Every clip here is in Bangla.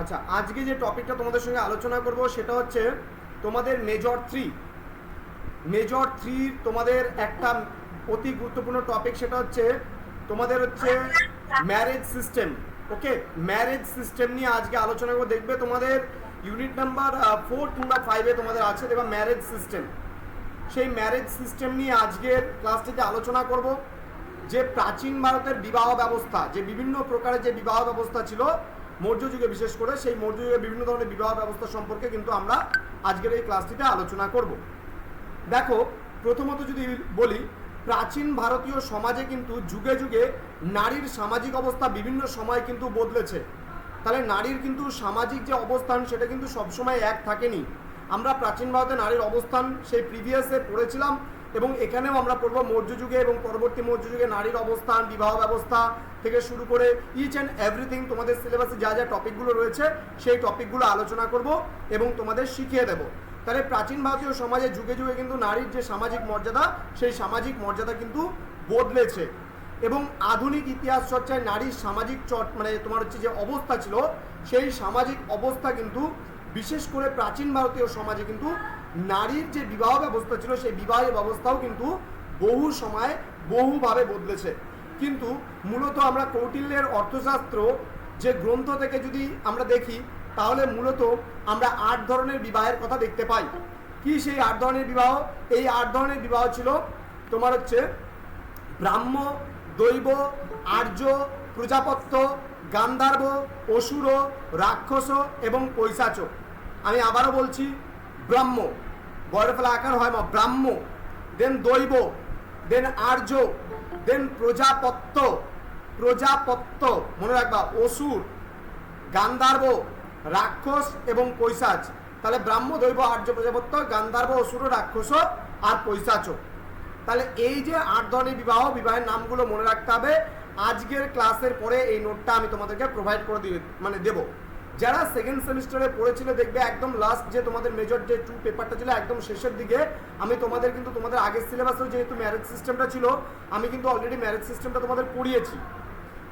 আচ্ছা আজকে যে টপিকটা তোমাদের সঙ্গে আলোচনা করব সেটা হচ্ছে তোমাদের মেজর থ্রি মেজর থ্রি তোমাদের একটা অতি গুরুত্বপূর্ণ টপিক সেটা হচ্ছে তোমাদের হচ্ছে marriage system okay marriage system নিয়ে আজকে আলোচনা করব। দেখবে তোমাদের ইউনিট নাম্বার ফোর কিংবা ফাইভে তোমাদের আছে, দেখবা ম্যারেজ সিস্টেম সেই ম্যারেজ সিস্টেম নিয়ে আজকের ক্লাসটিতে আলোচনা করব। যে প্রাচীন ভারতের বিবাহ ব্যবস্থা, যে বিভিন্ন প্রকারের যে বিবাহ ব্যবস্থা ছিল মৌর্য যুগে বিশেষ করে, সেই মৌর্য যুগে বিভিন্ন ধরনের বিবাহ ব্যবস্থা সম্পর্কে কিন্তু আমরা আজকের এই ক্লাসটিতে আলোচনা করব। দেখো, প্রথমত যদি বলি, প্রাচীন ভারতীয় সমাজে কিন্তু যুগে যুগে নারীর সামাজিক অবস্থা বিভিন্ন সময় কিন্তু বদলেছে। তাহলে নারীর কিন্তু সামাজিক যে অবস্থান, সেটা কিন্তু সবসময় এক থাকেনি। আমরা প্রাচীন ভারতে নারীর অবস্থান সেই প্রিভিয়াসে পড়েছিলাম। এবং এখানেও আমরা পড়ব মৌর্য যুগে এবং পরবর্তী মৌর্য যুগে নারীর অবস্থান, বিবাহ ব্যবস্থা থেকে শুরু করে ইচ অ্যান্ড এভরিথিং তোমাদের সিলেবাসে যা যা টপিকগুলো রয়েছে, সেই টপিকগুলো আলোচনা করব এবং তোমাদের শিখিয়ে দেবো। তাহলে প্রাচীন ভারতীয় সমাজে যুগে যুগে কিন্তু নারীর যে সামাজিক মর্যাদা, সেই সামাজিক মর্যাদা কিন্তু বদলেছে। এবং আধুনিক ইতিহাস চর্চায় নারীর সামাজিক চট মানে তোমার হচ্ছে যে অবস্থা ছিল, সেই সামাজিক অবস্থা কিন্তু বিশেষ করে প্রাচীন ভারতীয় সমাজে কিন্তু নারীর যে বিবাহ ব্যবস্থা ছিল, সেই বিবাহের ব্যবস্থাও কিন্তু বহু সময় বহুভাবে বদলেছে। কিন্তু মূলত আমরা কৌটিল্যের অর্থশাস্ত্র যে গ্রন্থ থেকে যদি আমরা দেখি, তাহলে মূলত আমরা আট ধরনের বিবাহের কথা দেখতে পাই। কি সেই আট ধরনের বিবাহ? এই আট ধরনের বিবাহ ছিল, তোমার হচ্ছে ব্রাহ্ম, দৈব, আর্য, প্রজাপত্য, গান্ধার্ব, অসুর, রাক্ষস এবং পৈশাচ। আমি আবারও বলছি, ব্রাহ্ম। বড় ফেলা আকার হয় মা, ব্রাহ্ম দেন দৈব দেন আর্য দেন প্রজাপত্য প্রজাপত্য মনে রাখবা, অসুর, গান্ধার্ব, রাক্ষস এবং পৈশাচ। তাহলে ব্রাহ্ম, দৈব, আর্য প্রজাপত্য গান্ধার্ব, অসুর, রাক্ষস আর পৈশাচ তাহলে এই যে আট ধরনের বিবাহ, বিবাহের নামগুলো মনে রাখতে হবে, আজকের ক্লাসের পরে এই নোটটা আমি তোমাদেরকে প্রোভাইড করে দিয়ে মানে দেবো। যারা সেকেন্ড সেমিস্টারে পড়েছিল দেখবে একদম লাস্ট যে তোমাদের মেজর যে টু পেপারটা ছিল একদম শেষের দিকে, আমি তোমাদের কিন্তু তোমাদের আগের সিলেবাসেও যেহেতু ম্যারেজ সিস্টেমটা ছিল, আমি কিন্তু অলরেডি ম্যারেজ সিস্টেমটা তোমাদের পড়িয়েছি।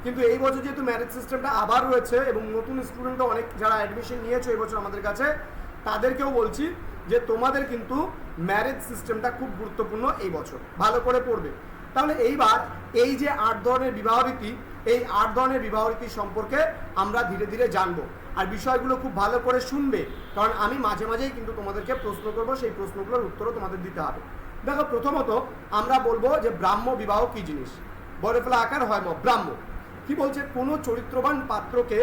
কিন্তু এই বছর যেহেতু ম্যারেজ সিস্টেমটা আবার রয়েছে এবং নতুন স্টুডেন্টও অনেক যারা অ্যাডমিশন নিয়েছে এই বছর আমাদের কাছে, তাদেরকেও বলছি যে তোমাদের কিন্তু ম্যারেজ সিস্টেমটা খুব গুরুত্বপূর্ণ এই বছর। ভালো করে পড়বে। তাহলে এইবার এই যে আট ধরনের বিবাহ রীতি, এই আট ধরনের বিবাহ রীতি সম্পর্কে আমরা ধীরে ধীরে জানব। আর বিষয়গুলো খুব ভালো করে শুনবে, কারণ আমি মাঝে মাঝেই কিন্তু তোমাদেরকে প্রশ্ন করব, সেই প্রশ্নগুলোর উত্তরও তোমাদের দিতে হবে। দেখো, প্রথমত আমরা বলব যে ব্রাহ্ম বিবাহ কি জিনিস? বড় ফেলা আকার হয় ব্রাহ্ম। কি বলছে? কোনো চরিত্রবান পাত্রকে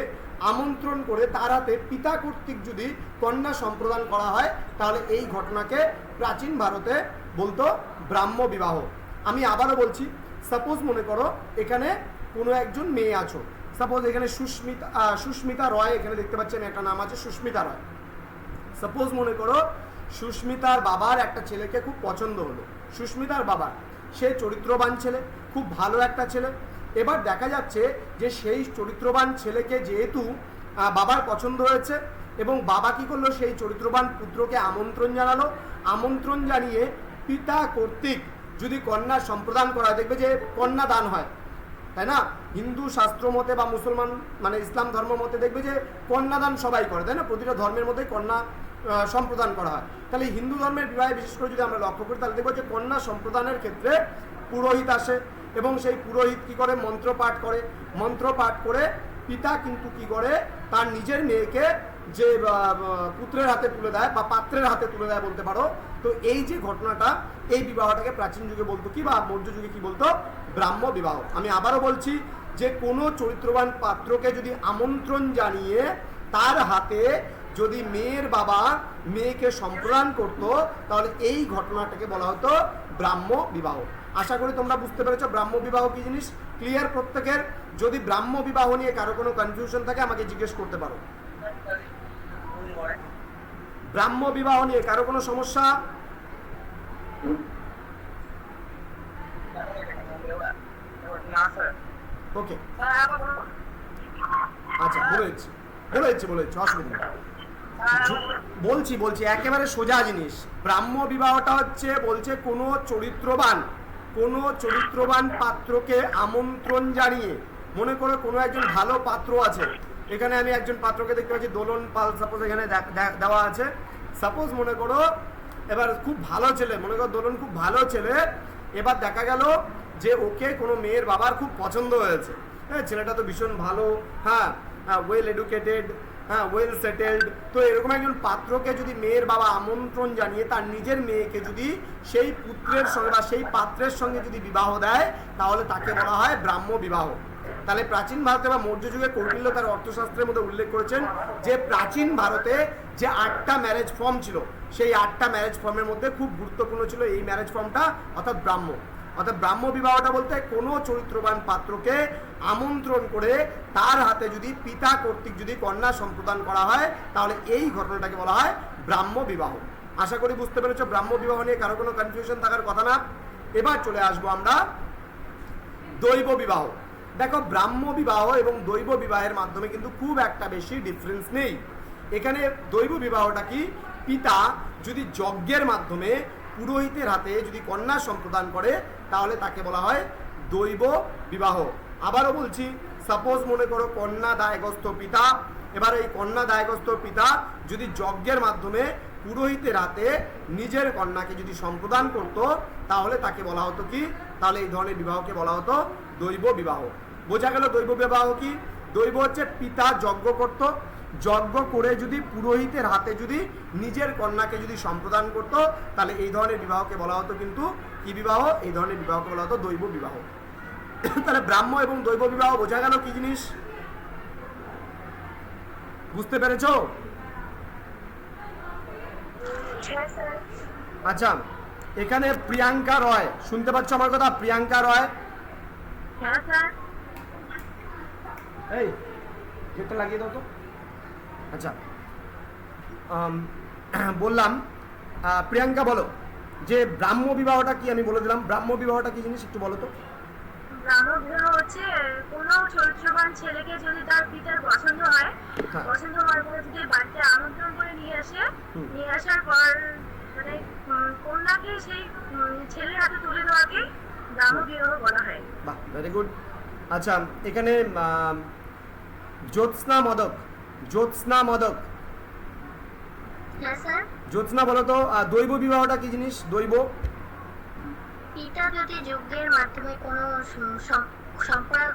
আমন্ত্রণ করে তার হাতে পিতা কর্তৃক যদি কন্যা সম্প্রদান করা হয়, তাহলে এই ঘটনাকে প্রাচীন ভারতে বলতো ব্রাহ্ম বিবাহ। আমি আবারও বলছি সাপোজ মনে করো এখানে কোনো একজন মেয়ে আছো সাপোজ এখানে সুস্মিতা সুস্মিতা রয় এখানে দেখতে পাচ্ছেন, একটা নাম আছে সুস্মিতা রয়। সাপোজ মনে করো সুস্মিতার বাবার একটা ছেলেকে খুব পছন্দ হলো। সুস্মিতার বাবার, সে চরিত্রবান ছেলে, খুব ভালো একটা ছেলে। এবার দেখা যাচ্ছে যে সেই চরিত্রবান ছেলেকে যেহেতু বাবার পছন্দ হয়েছে এবং বাবা কি করল, সেই চরিত্রবান পুত্রকে আমন্ত্রণ জানালো। আমন্ত্রণ জানিয়ে পিতা কর্তৃক যদি কন্যা সম্প্রদান করা দেখবে যে কন্যা দান হয়। তাই না? হিন্দু শাস্ত্র মতে বা মুসলমান মানে ইসলাম ধর্ম মতে দেখবে যে কন্যাদান সবাই করে, তাই না? প্রতিটা ধর্মের মধ্যে কন্যা সম্প্রদান করা হয়। তাহলে হিন্দু ধর্মের বিবাহে বিশেষ করে যদি আমরা লক্ষ্য করি, তাহলে দেখব যে কন্যা সম্প্রদানের ক্ষেত্রে পুরোহিত আসে এবং সেই পুরোহিত কি করে? মন্ত্র পাঠ করে। মন্ত্র পাঠ করে পিতা কিন্তু কি করে? তার নিজের মেয়েকে যে পুত্রের হাতে তুলে দেয় বা পাত্রের হাতে তুলে দেয় বলতে পারো। তো এই যে ঘটনাটা, এই বিবাহটাকে প্রাচীন যুগে বলতো কি বা মৌর্য যুগে কি বলতো? ব্রাহ্ম বিবাহ। আমি আবারও বলছি যে কোনো চরিত্রবান পাত্রকে যদি আমন্ত্রণ জানিয়ে তার হাতে যদি মেয়ের বাবা মেয়েকে সম্প্রদান করতো, তাহলে এই ঘটনাটাকে বলা হতো ব্রাহ্ম বিবাহ। আশা করি তোমরা বুঝতে পেরেছ ব্রাহ্ম বিবাহ কি জিনিস? ক্লিয়ার প্রত্যেকের? যদি ব্রাহ্ম বিবাহ নিয়ে কারও কোনো কনফিউশন থাকে, আমাকে জিজ্ঞেস করতে পারো। ব্রাহ্ম বিবাহ নিয়ে কারও কোনো সমস্যা না স্যার ওকে। আচ্ছা বলে দিচ্ছি। বলে দিচ্ছি বলে দিচ্ছি, অসুবিধা বলছি বলছি, একেবারে সোজা জিনিস। ব্রাহ্ম বিবাহটা হচ্ছে, বলছে, কোনো চরিত্রবান কোনো চরিত্রবান পাত্রকে আমন্ত্রণ জানিয়ে। মনে করো কোনো একজন ভালো পাত্র আছে। এখানে আমি একজন পাত্রকে দেখতে পাচ্ছি, দোলন পাল সাপোজ এখানে দেওয়া আছে। সাপোজ মনে করো, এবার খুব ভালো ছেলে, মনে করো দোলন খুব ভালো ছেলে, এবার দেখা গেল যে ওকে কোনো মেয়ের বাবার খুব পছন্দ হয়েছে। হ্যাঁ ছেলেটা তো ভীষণ ভালো হ্যাঁ ওয়েল এডুকেটেড হ্যাঁ ওয়েল সেটেলড তো এরকম একজন পাত্রকে যদি মেয়ের বাবা আমন্ত্রণ জানিয়ে তার নিজের মেয়েকে যদি সেই পুত্রের সঙ্গে বা সেই পাত্রের সঙ্গে যদি বিবাহ দেয়, তাহলে তাকে বলা হয় ব্রাহ্ম বিবাহ। তাহলে প্রাচীন ভারতে বা মৌর্য যুগে কৌটিল্য তার অর্থশাস্ত্রের মধ্যে উল্লেখ করেছেন যে প্রাচীন ভারতে যে আটটা ম্যারেজ ফর্ম ছিল, সেই আটটা ম্যারেজ ফর্মের মধ্যে খুব গুরুত্বপূর্ণ ছিল এই ম্যারেজ ফর্মটা অর্থাৎ ব্রাহ্ম। অর্থাৎ ব্রাহ্ম বিবাহটা বলতে কোনো চরিত্রবান পাত্রকে আমন্ত্রণ করে তার হাতে যদি পিতা কর্তৃক যদি কন্যা সম্প্রদান করা হয়, তাহলে এই ঘটনাটাকে বলা হয় ব্রাহ্ম বিবাহ। আশা করি বুঝতে পেরেছ, ব্রাহ্ম বিবাহ নিয়ে কারও কোনো কনফিউশন থাকার কথা না। এবার চলে আসব আমরা দৈব বিবাহ। দেখো, ব্রাহ্ম বিবাহ এবং দৈব বিবাহের মাধ্যমে কিন্তু খুব একটা বেশি ডিফারেন্স নেই। এখানে দৈব বিবাহটা কি? পিতা যদি যজ্ঞের মাধ্যমে পুরোহিতের হাতে যদি কন্যা সম্প্রদান করে তাহলে তাকে বলা হয় দৈব বিবাহ। আবারও বলছি সাপোজ মনে করো কন্যা দায়গ্রস্ত পিতা, এবার এই কন্যা দায়গ্রস্ত পিতা যদি যজ্ঞের মাধ্যমে পুরোহিতের হাতে নিজের কন্যাকে যদি সম্প্রদান করত, তাহলে তাকে বলা হতো কি? তাহলে এই ধরনের বিবাহকে বলা হতো দৈব বিবাহ। বোঝা গেল দৈব বিবাহ কি? দৈব হচ্ছে পিতা যজ্ঞ করত যজ্ঞ করে যদি পুরোহিতের হাতে যদি নিজের কন্যাকে যদি সম্প্রদান করত তাহলে এই ধরনের বিবাহকে বলা হতো কিন্তু কি বিবাহ? এই ধরনের বিবাহকে বলা হতো দৈব বিবাহ। তাহলে ব্রাহ্ম এবং দৈব বিবাহ বোঝা গেল কি জিনিস? বুঝতে পেরেছ? হ্যাঁ আচ্ছা এখানে প্রিয়াঙ্কা রয় শুনতে পাচ্ছ আমার কথা? প্রিয়াঙ্কা রয়? হ্যাঁ স্যার। এই গেটটা লাগিয়ে দাও তো। আচ্ছা বললাম প্রিয়াঙ্কা বলো যে ব্রাহ্ম বিবাহটা কি আমি বলে দিলাম ব্রাহ্ম বিবাহটা কি জিনিস একটু বলো তো? ব্রাহ্মবিবাহ হচ্ছে কোনো চরিত্রবান ছেলেকে যদি তার পিতার পছন্দ হয় হ্যাঁ। পছন্দ হওয়ার পরে যদি বাড়িতে আমন্ত্রণ করে নিয়ে আসে নিয়ে আসার পর মানে কন্যাকে সেই ছেলের হাতে তুলে দেওয়াকে ব্রাহ্মবিবাহ বলা হয়। বাহ ভেরি গুড আচ্ছা এখানে জ্যোৎস্না মদক জ্যোৎস্না মদক। হ্যাঁ জ্যোৎস্না বলো তো দৈব বিবাহটা কি জিনিস? দৈব? পিতা যদি যজ্ঞের মাধ্যমে কোনো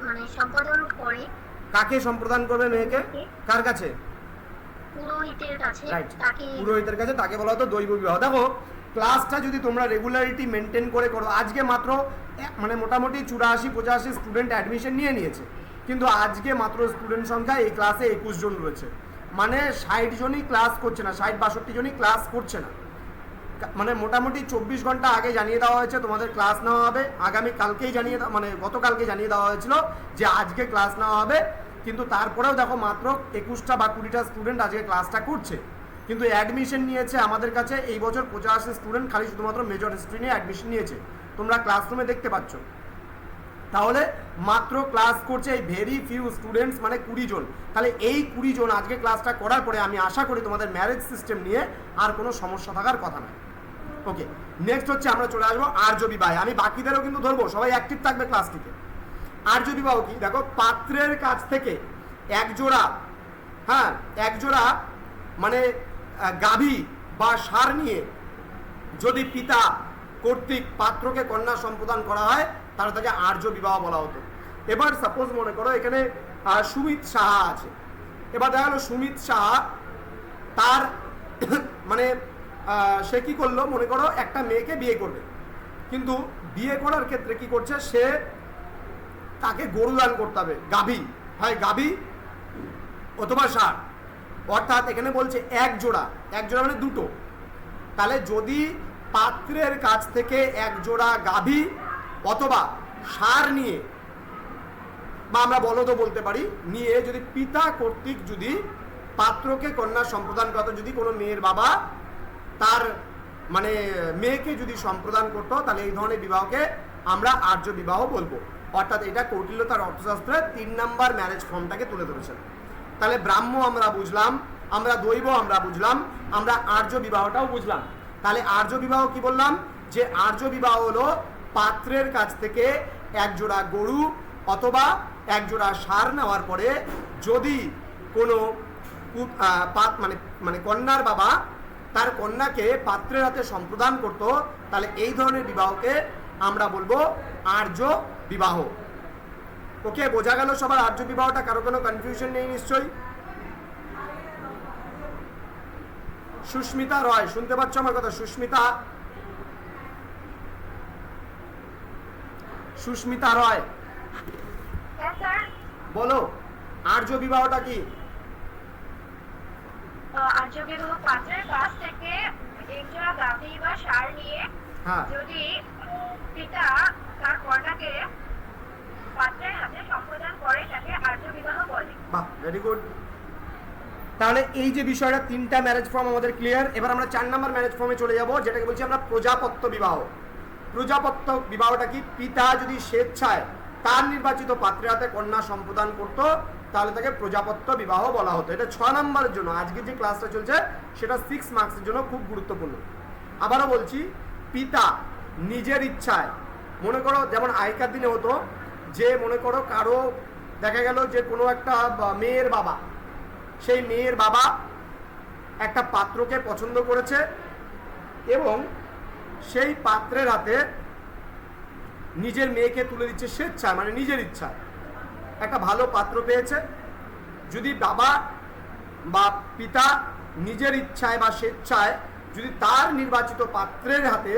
মানে সম্পাদন করে। কাকে সম্প্রদান করবে মেয়েকে? কার কাছে? পুরোহিতের কাছে। তাকে পুরোহিতের কাছে তাকে বলা হতো দৈব বিবাহ। দেখো ক্লাসটা যদি তোমরা রেগুলারিটি মেনটেন করে করো আজকে মাত্র মানে মোটামুটি চুরাশি পঁচাশি স্টুডেন্ট অ্যাডমিশন নিয়ে নিয়েছে। কিন্তু আজকে মাত্র স্টুডেন্ট সংখ্যা এই ক্লাসে একুশ জন রয়েছে। মানে ষাট জনই ক্লাস করছে না, ষাট বাষট্টি জনই ক্লাস করছে না। মানে মোটামুটি চব্বিশ ঘণ্টা আগে জানিয়ে দেওয়া হয়েছে, তোমাদের ক্লাস নেওয়া হবে। আগামী কালকেই জানিয়ে মানে গতকালকে জানিয়ে দেওয়া হয়েছিল যে আজকে ক্লাস নেওয়া হবে। কিন্তু তারপরেও দেখো মাত্র একুশটা বা কুড়িটা স্টুডেন্ট আজকে ক্লাসটা করছে। কিন্তু অ্যাডমিশন নিয়েছে আমাদের কাছে এই বছর পঁচাশি স্টুডেন্ট খালি শুধুমাত্র মেজর হিস্ট্রি নিয়ে অ্যাডমিশন নিয়েছে। তোমরা ক্লাসরুমে দেখতে পাচ্ছ। তাহলে মাত্র ক্লাস করছে এই ভেরি ফিউ স্টুডেন্টস মানে কুড়ি জন। তাহলে এই কুড়ি জন আজকে ক্লাসটা করার পরে আমি আশা করি তোমাদের ম্যারেজ সিস্টেম নিয়ে আর কোনো সমস্যা থাকার কথা নয় ওকে নেক্সট হচ্ছে আমরা চলে আসব আর্য বিবাহে আমি বাকিদেরও কিন্তু ধরবো, সবাই অ্যাক্টিভ থাকবে ক্লাসটিতে আর্য বিবাহ কি? দেখো, পাত্রের কাছ থেকে এক জোড়া হ্যাঁ এক জোড়া মানে গাভী বা সার নিয়ে যদি পিতা কর্তৃক পাত্রকে কন্যা সম্প্রদান করা হয় তাহলে তাকে আর্য বিবাহ বলা হতো। এবার সাপোজ মনে করো এখানে সুমিত সাহা আছে। এবার দেখা গেলো সুমিত সাহা তার মানে সে কি করল মনে করো, একটা মেয়েকে বিয়ে করবে। কিন্তু বিয়ে করার ক্ষেত্রে কি করছে, সে তাকে গরু দান করতে হবে, গাভী। হয় গাভী অথবা সার অর্থাৎ এখানে বলছে এক জোড়া। এক জোড়া মানে দুটো। তাহলে যদি পাত্রের কাছ থেকে এক জোড়া গাভী অথবা সার নিয়ে, বা আমরা বলদও বলতে পারি, নিয়ে যদি পিতা কর্তৃক যদি পাত্রকে কন্যা সম্প্রদান করতো যদি কোনো মেয়ের বাবা তার মানে মেয়েকে যদি সম্প্রদান করতো, তাহলে এই ধরনের বিবাহকে আমরা আর্য বিবাহ বলব। অর্থাৎ এটা কৌটিল্য তার অর্থশাস্ত্রের তিন নাম্বার ম্যারেজ ফর্মটাকে তুলে ধরেছেন। তাহলে ব্রাহ্ম আমরা বুঝলাম, আমরা দৈব আমরা বুঝলাম, আমরা আর্য বিবাহটাও বুঝলাম। তাহলে আর্য বিবাহ কি বললাম? যে আর্য বিবাহ হলো পাত্রের কাছ থেকে এক জোড়া গরু অথবা এক জোড়া সার নেওয়ার পরে যদি কোনো পাত- মানে মানে কন্যার বাবা তার কন্যাকে পাত্রের হাতে সম্প্রদান করত, তাহলে এই ধরনের বিবাহকে আমরা বলব আর্য বিবাহ। ওকে, বোঝা গেল সবার আর্য বিবাহটা কারও কোনো কনফিউশন নেই নিশ্চয়ই। সুস্মিতা রয় শুনতে পাচ্ছ আমার কথা? সুস্মিতা? সুস্মিতা রয়। হ্যাঁ বলো আর্য বিবাহটা কি? আর্য বিবাহ পাত্রের কাছ থেকে একজোড়া গাভী বা সার নিয়ে হ্যাঁ। যদি পিতা তার কন্যাকে পাত্রের হাতে সম্প্রদান করে তাকে আর্য বিবাহ বলে। বাহ ভেরি গুড তাহলে এই যে বিষয়টা, তিনটা ম্যারেজ ফর্ম আমাদের ক্লিয়ার এবার আমরা চার নাম্বার ম্যারেজ ফর্মে চলে যাব, যেটাকে বলছি আমরা প্রজাপত্য বিবাহ। প্রজাপত্য বিবাহটা কি? পিতা যদি স্বেচ্ছায় তার নির্বাচিত পাত্রের হাতে কন্যা সম্প্রদান করত, তাহলে তাকে প্রজাপত্য বিবাহ বলা হতো। এটা ছ নম্বরের জন্য। আজকে যে ক্লাসটা চলছে, সেটা সিক্স মার্কসের জন্য খুব গুরুত্বপূর্ণ। আবারও বলছি, পিতা নিজের ইচ্ছায়, মনে করো যেমন আগেকার দিনে হতো, যে মনে করো কারও দেখা গেল যে কোনো একটা মেয়ের বাবা সেই মেয়ের বাবা একটা পাত্রকে পছন্দ করেছে এবং সেই পাত্রের হাতে নিজের মেয়েকে তুলে দিচ্ছে স্বেচ্ছায় মানে নিজের ইচ্ছায়। একটা ভালো পাত্র পেয়েছে। যদি বাবা বা পিতা নিজের ইচ্ছায় বা স্বেচ্ছায় যদি তার নির্বাচিত পাত্রের হাতে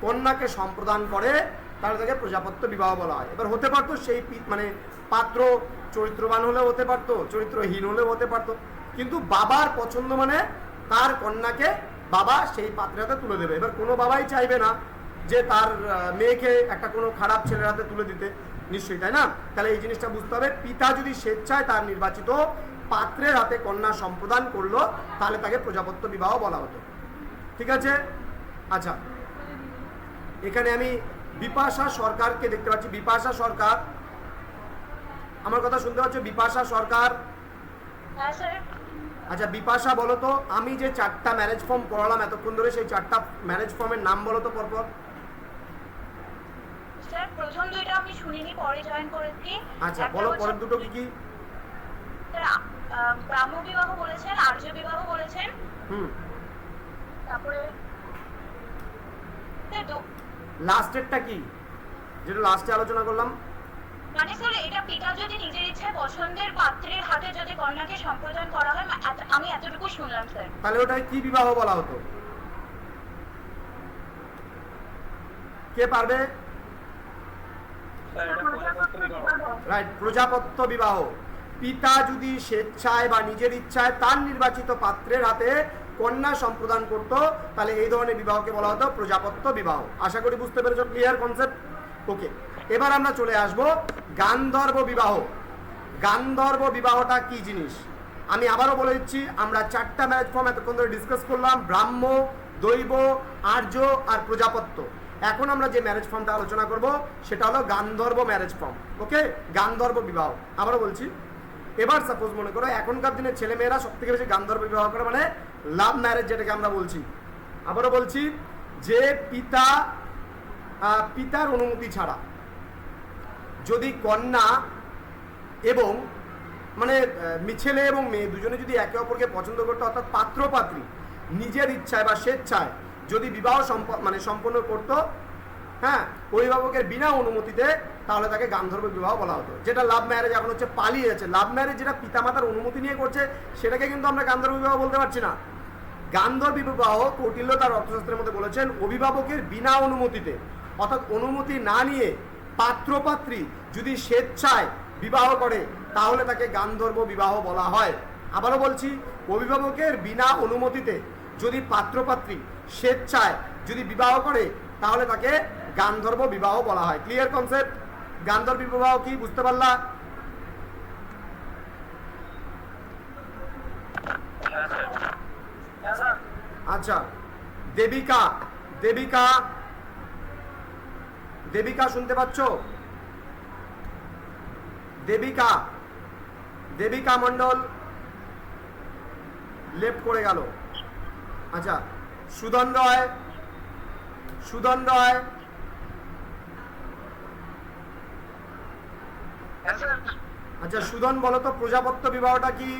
কন্যাকে সম্প্রদান করে তাহলে তাকে প্রজাপত্য বিবাহ বলা হয়। এবার হতে পারতো সেই মানে পাত্র চরিত্রবান হলেও হতে পারতো, চরিত্রহীন হলেও হতে পারতো। কিন্তু বাবার পছন্দ মানে তার কন্যাকে বাবা সেই পাত্রের হাতে তুলে দেবে। এবার কোনো বাবাই চাইবে না যে তার মেয়েকে একটা কোনো খারাপ ছেলের হাতে তুলে দিতে। নিশ্চয়ই, তাই না? তাহলে এই জিনিসটা বুঝতে হবে। পিতা যদি স্বেচ্ছায় তার নির্বাচিত পাত্রের হাতে কন্যা সম্প্রদান করল, তাহলে তাকে প্রজাপত্য বিবাহ বলা হতো। ঠিক আছে? আচ্ছা। এখানে আমি বিপাশা সরকারকে দেখতে পাচ্ছি। বিপাশা সরকার। আমার কথা শুনতে পাচ্ছ? বিপাশা সরকার। হ্যাঁ আচ্ছা বিপাশা বলো তো আমি যে চারটা ম্যারেজ ফর্ম পড়ালাম এতক্ষণ ধরে সেই চারটা ম্যারেজ ফর্মের নাম বলো তো পরপর। স্যার প্রথম দুইটা আমি শুনিনি পরে জয়েন করেছি। আচ্ছা বলো পরের দুটো কি কি? ব্রাহ্ম বিবাহ বলেছেন আর্য বিবাহ বলেছেন। হুম। তারপরে স্যার, লাস্টেরটা কি? যেটা লাস্টে আলোচনা করলাম। মানে স্যার এটা পিতা যদি নিজের ইচ্ছায় পছন্দের পাত্রের হাতে যদি কন্যাকে সম্প্রদান করা হয় আমি এতটুকু শুনলাম স্যার তাহলে কি বিবাহ বলা হতো? কে পারবে? রাইট প্রজাপত্য বিবাহ। পিতা যদি স্বেচ্ছায় বা নিজের ইচ্ছায় তার নির্বাচিত পাত্রের হাতে কন্যা সম্প্রদান করত, তাহলে এই ধরনের বিবাহকে বলা হতো প্রজাপত্য বিবাহ। আশা করি বুঝতে পেরেছ ক্লিয়ার কনসেপ্ট ওকে এবার আমরা চলে আসব গান্ধর্ব বিবাহ। গান্ধর্ব বিবাহটা কি জিনিস? আমি আবারও বলে দিচ্ছি, আমরা চারটা ম্যারেজ ফর্ম এতক্ষণ ধরে ডিসকাস করলাম, ব্রাহ্ম, দৈব, আর্য আর প্রজাপত্য। এখন আমরা যে ম্যারেজ ফর্মটা আলোচনা করব, সেটা হলো গান্ধর্ব ম্যারেজ ফর্ম ওকে গান্ধর্ব বিবাহ। আবারও বলছি, এবার সাপোজ মনে করো, এখনকার দিনের ছেলেমেয়েরা সব থেকে বেশি গান্ধর্ব বিবাহ করে মানে লাভ ম্যারেজ যেটাকে আমরা বলছি। আবারও বলছি যে পিতা পিতার অনুমতি ছাড়া যদি কন্যা এবং মানে ছেলে এবং মেয়ে দুজনে যদি একে অপরকে পছন্দ করতো অর্থাৎ পাত্র পাত্রী নিজের ইচ্ছায় বা স্বেচ্ছায় যদি বিবাহ সম্প- মানে সম্পন্ন করতো হ্যাঁ অভিভাবকের বিনা অনুমতিতে তাহলে তাকে গান্ধর্ব বিবাহ বলা হতো। যেটা লাভ ম্যারেজ এখন হচ্ছে পালিয়ে যাচ্ছে। লাভ ম্যারেজ যেটা পিতামাতার অনুমতি নিয়ে করছে, সেটাকে কিন্তু আমরা গান্ধর্ব বিবাহ বলতে পারছি না। গান্ধর্ব বিবাহ কৌটিল্য তার অর্থশাস্ত্রের মধ্যে বলেছেন, অভিভাবকের বিনা অনুমতিতে। অর্থাৎ অনুমতি না নিয়ে পাত্রপাত্রী যদি স্বেচ্ছায় বিবাহ করে, তাহলে তাকে গান্ধর্ব বিবাহ বলা হয়। আবারও বলছি, অভিভাবকের বিনা অনুমতিতে যদি পাত্রপাত্রী স্বেচ্ছায় যদি বিবাহ করে, তাহলে তাকে গান্ধর্ব বিবাহ বলা হয়। ক্লিয়ার কনসেপ্ট গান্ধর্ব বিবাহ কি, বুঝতে পারলা? আচ্ছা দেবিকা দেবিকা দেবিকা শুনতে পাচ্ছ? দেবিকা দেবিকা মণ্ডল লেফট করে গেল। আচ্ছা সুদন রয় সুদন রয় আচ্ছা সুদন বলো তো প্রজাপত্য বিবাহটা কি?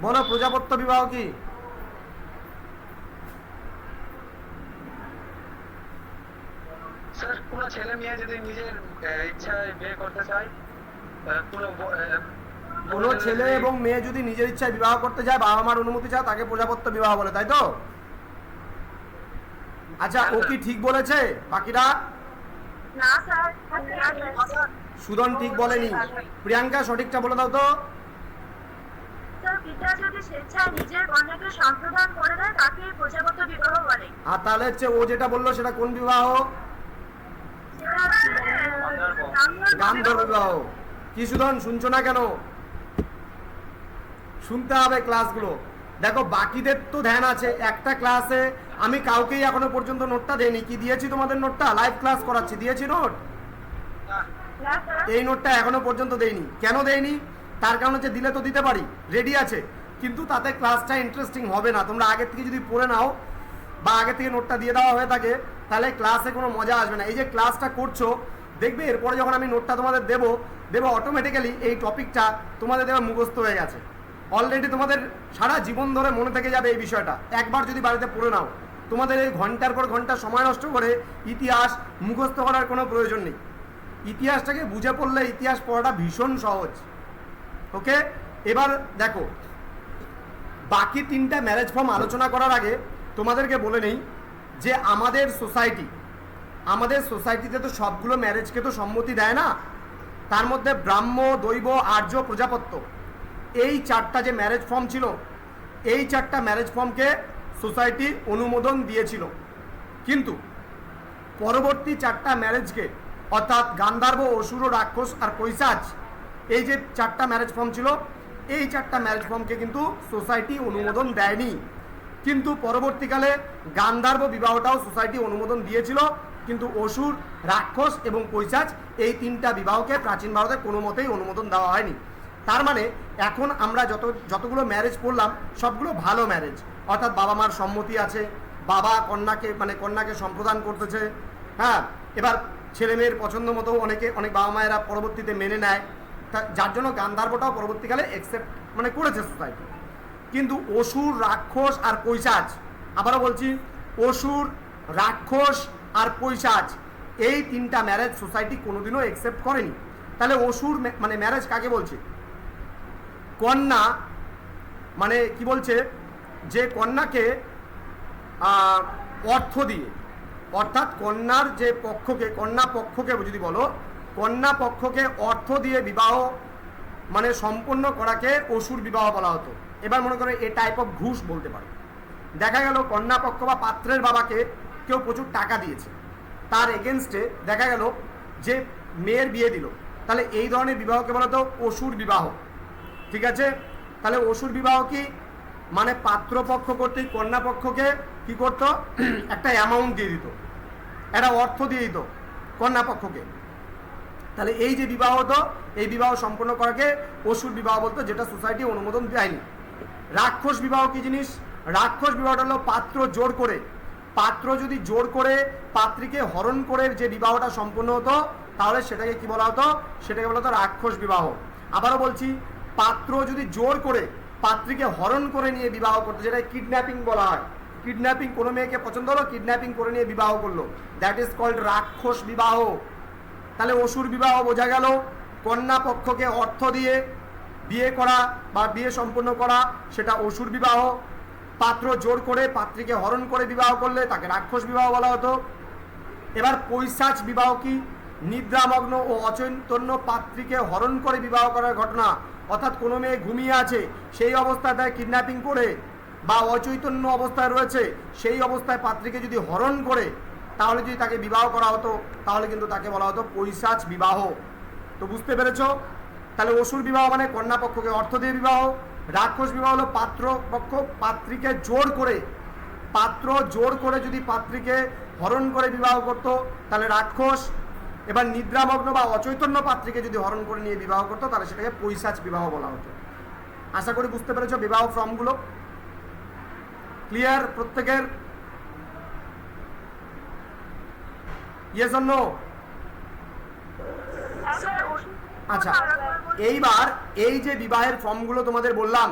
বলো প্রজাপত্য বিবাহ কি? কোন ছেলে ছেলে এবং মেয়ে যদি নিজের ইচ্ছায় বিবাহ করতে চায় বাবা মার অনুমতি চায় তাকে প্রজাপত্য বিবাহ বলে তাই তো? আচ্ছা ও কি ঠিক বলেছে? বাকিরা সুদন ঠিক বলেনি। প্রিয়াঙ্কা সঠিকটা বলে দাও তো। আর তাহলে হচ্ছে ও যেটা বলল সেটা কোন বিবাহ? গান্ধর্ব বিবাহ। কি সুদন শুনছো না কেন? শুনতে হবে ক্লাসগুলো দেখো, বাকিদের তো ধ্যান আছে। একটা ক্লাসে আমি কাউকেই এখনও পর্যন্ত নোটটা দেইনি। কি দিয়েছি তোমাদের নোটটা লাইভ ক্লাস করাচ্ছি। দিয়েছি নোট এই নোটটা এখনও পর্যন্ত দেইনি। কেন দেইনি? তার কারণ হচ্ছে দিলে তো দিতে পারি। রেডি আছে। কিন্তু তাতে ক্লাসটা ইন্টারেস্টিং হবে না। তোমরা আগের থেকে যদি পড়ে নাও বা আগে থেকে নোটটা দিয়ে দেওয়া হয়ে থাকে, তাহলে ক্লাসে কোনো মজা আসবে না। এই যে ক্লাসটা করছ, দেখবে এরপরে যখন আমি নোটটা তোমাদের দেবো দেবো অটোমেটিক্যালি এই টপিকটা তোমাদের দেওয়া মুখস্থ হয়ে গেছে। অলরেডি তোমাদের সারা জীবন ধরে মনে থেকে যাবে এই বিষয়টা। একবার যদি বাড়িতে পড়ে নাও, তোমাদের এই ঘণ্টার পর ঘণ্টা সময় নষ্ট করে ইতিহাস মুখস্থ করার কোনো প্রয়োজন নেই। ইতিহাসটাকে বুঝে পড়লে ইতিহাস পড়াটা ভীষণ সহজ। ওকে এবার দেখো, বাকি তিনটা ম্যারেজ ফর্ম আলোচনা করার আগে তোমাদেরকে বলে নেই যে আমাদের সোসাইটি আমাদের সোসাইটিতে তো সবগুলো ম্যারেজকে তো সম্মতি দেয় না। তার মধ্যে ব্রাহ্ম, দৈব, আর্য, প্রজাপত্য। এই চারটা যে ম্যারেজ ফর্ম ছিল, এই চারটা ম্যারেজ ফর্মকে সোসাইটি অনুমোদন দিয়েছিল। কিন্তু পরবর্তী চারটা ম্যারেজকে অর্থাৎ গান্ধার্ব, অসুর, রাক্ষস আর কৈশাচ, এই যে চারটা ম্যারেজ ফর্ম ছিল, এই চারটা ম্যারেজ ফর্মকে কিন্তু সোসাইটি অনুমোদন দেয়নি। কিন্তু পরবর্তীকালে গান্ধার্ব বিবাহটাও সোসাইটি অনুমোদন দিয়েছিল, কিন্তু অসুর, রাক্ষস এবং কৈশাচ এই তিনটা বিবাহকে প্রাচীন ভারতে কোনো মতেই অনুমোদন দেওয়া হয়নি। তার মানে এখন আমরা যত, যতগুলো ম্যারেজ করলাম, সবগুলো ভালো ম্যারেজ অর্থাৎ বাবা মার সম্মতি আছে, বাবা কন্যাকে মানে কন্যাকে সম্প্রদান করতেছে হ্যাঁ? এবার ছেলে মেয়ের পছন্দ মতো অনেকে, অনেক বাবা মায়েরা পরবর্তীতে মেনে নেয়। যার জন্য গান্ধার্বটাও পরবর্তীকালে একসেপ্ট মানে করেছে সোসাইটি কিন্তু অসুর, রাক্ষস আর কৈশাচ, আবারও বলছি, অসুর, রাক্ষস আর কৈশাচ, এই তিনটা ম্যারেজ সোসাইটি কোনোদিনও একসেপ্ট করেনি। তাহলে অসুর মানে ম্যারেজ কাকে বলছে? কন্যা মানে কি বলছে, যে কন্যাকে অর্থ দিয়ে, অর্থাৎ কন্যার যে পক্ষকে, কন্যা পক্ষকে যদি বলো, কন্যা পক্ষকে অর্থ দিয়ে বিবাহ মানে সম্পন্ন করাকে অসুর বিবাহ বলা হতো। এবার মনে করো এ টাইপ অফ ঘুষ বলতে পারো। দেখা গেল কন্যা পক্ষ বা পাত্রের বাবাকে কেউ প্রচুর টাকা দিয়েছে। তার এগেনস্টে দেখা গেল যে মেয়ের বিয়ে দিল। তাহলে এই ধরনের বিবাহকে বলা হতো অসুর বিবাহ। ঠিক আছে? তাহলে অসুর বিবাহ কি? মানে পাত্রপক্ষ কর্তৃক কন্যা পক্ষকে কি করতো? একটা অ্যামাউন্ট দিয়ে দিত। একটা অর্থ দিয়ে দিত কন্যা পক্ষকে। তাহলে এই যে বিবাহ হতো, এই বিবাহ সম্পন্ন করাকে অসুর বিবাহ বলতো, যেটা সোসাইটি অনুমোদন দেয়নি। রাক্ষস বিবাহ কি জিনিস? রাক্ষস বিবাহটা হলো পাত্র জোর করে। পাত্র যদি জোর করে পাত্রীকে হরণ করে যে বিবাহটা সম্পন্ন হতো, তাহলে সেটাকে কি বলা হতো? সেটাকে বলা হতো রাক্ষস বিবাহ। আবারও বলছি পাত্র যদি জোর করে পাত্রীকে হরণ করে নিয়ে বিবাহ করতো যেটা কিডন্যাপিং বলা হয়। কিডন্যাপিং কোনো মেয়েকে পছন্দ হলো? কিডন্যাপিং করে নিয়ে বিবাহ করল। দ্যাট ইজ কল্ড রাক্ষস বিবাহ। তাহলে অসুর বিবাহ বোঝা গেল। কন্যা পক্ষকে অর্থ দিয়ে বিয়ে করা বা বিয়ে সম্পন্ন করা, সেটা অসুর বিবাহ। পাত্র জোর করে পাত্রীকে হরণ করে বিবাহ করলে তাকে রাক্ষস বিবাহ বলা হতো। এবার পৈশাচ বিবাহ কি? নিদ্রামগ্ন ও অচৈতন্য পাত্রীকে হরণ করে বিবাহ করার ঘটনা। অর্থাৎ কোনো মেয়ে ঘুমিয়ে আছে, সেই অবস্থায় তাকে কিডন্যাপিং করে বা অচৈতন্য অবস্থায় রয়েছে, সেই অবস্থায় পাত্রীকে যদি হরণ করে, তাহলে যদি তাকে বিবাহ করা হতো, তাহলে কিন্তু তাকে বলা হতো পৈশাচ বিবাহ। তো বুঝতে পেরেছ? তাহলে অসুর বিবাহ মানে কন্যা পক্ষকে অর্থ দিয়ে বিবাহ, রাক্ষস বিবাহ হলো পাত্র পক্ষ পাত্রীকে জোর করে, পাত্র জোর করে যদি পাত্রীকে হরণ করে বিবাহ করত, তাহলে রাক্ষস এবার নিদ্রামগ্ন বা অচৈতন্য পাত্রীকে যদি হরণ করে নিয়ে বিবাহ করতো তাহলে সেটাকে পৈশাচ বিবাহ বলা হতো। আশা করি বুঝতে পেরেছ বিবাহ ফর্মগুলো? ক্লিয়ার প্রত্যেকের? ইয়েস জন্য? আচ্ছা এইবার এই যে বিবাহের ফর্মগুলো তোমাদের বললাম